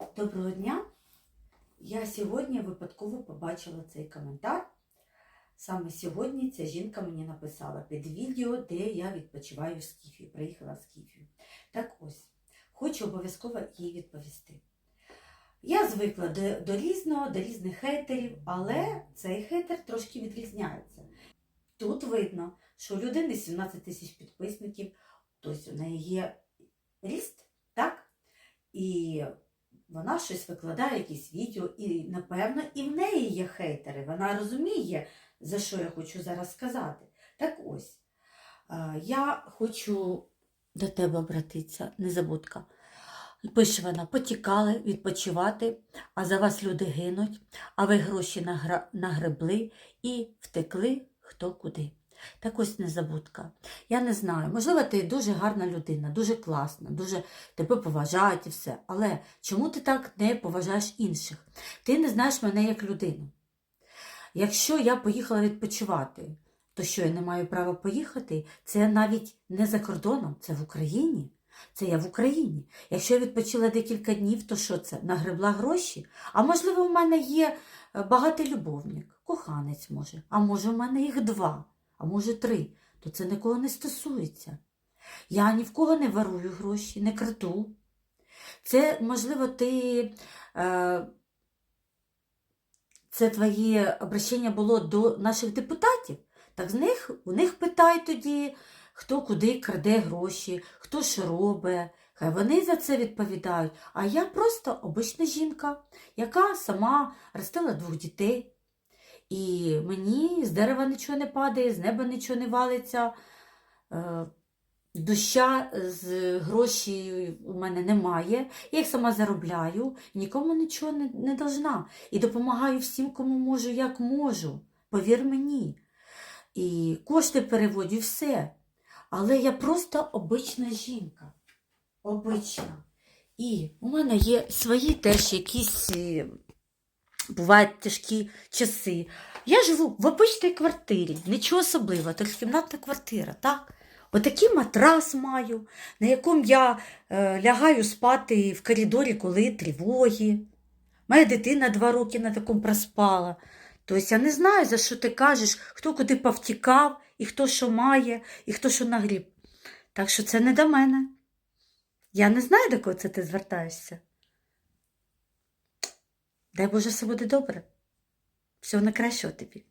Доброго дня! Я сьогодні випадково побачила цей коментар. Саме сьогодні ця жінка мені написала під відео, де я відпочиваю в Скіфі, приїхала в Скіфію. Так ось, хочу обов'язково їй відповісти. Я звикла до, до різного, до різних хейтерів, але цей хейтер трошки відрізняється. Тут видно, що у людини 17 тисяч підписників, тобто у неї є ріст, так? І вона щось викладає, якісь відео, і, напевно, і в неї є хейтери. Вона розуміє, за що я хочу зараз сказати. Так ось, е, я хочу до тебе обратитися, незабудка. Пише вона, потікали відпочивати, а за вас люди гинуть, а ви гроші нагребли і втекли хто куди. Так ось незабудка. Я не знаю, можливо, ти дуже гарна людина, дуже класна, дуже тебе поважають і все. Але чому ти так не поважаєш інших? Ти не знаєш мене як людину. Якщо я поїхала відпочивати, то що я не маю права поїхати? Це навіть не за кордоном, це в Україні. Це я в Україні. Якщо я відпочила декілька днів, то що це? Нагребла гроші? А можливо, в мене є е, багатий любовник, коханець може, а може, в мене їх два, а може три, то це нікого не стосується. Я ні в кого не варую гроші, не краду. Це, можливо, ти. Е, це твоє обращення було до наших депутатів. Так з них, у них питай тоді, хто куди краде гроші, хто що робить. Хай вони за це відповідають. А я просто обична жінка, яка сама ростила двох дітей. І мені з дерева нічого не падає, з неба нічого не валиться. Е, Доща з гроші у мене немає. Я їх сама заробляю, нікому нічого не, не должна. І допомагаю всім, кому можу, як можу. Повір мені. І кошти переводю, все. Але я просто обична жінка. Обична. І у мене є свої теж якісь е, бувають тяжкі часи. Я живу в обичній квартирі, нічого особливого, трьохкімнатна квартира, так? Отакий матрас маю, на якому я е, лягаю спати в коридорі, коли тривоги. Моя дитина два роки на такому проспала. Тобто я не знаю, за що ти кажеш, хто куди повтікав, і хто що має, і хто що нагріб. Так що це не до мене. Я не знаю, до кого це ти звертаєшся. Дай Боже, все буде добре. Всього найкращого тобі.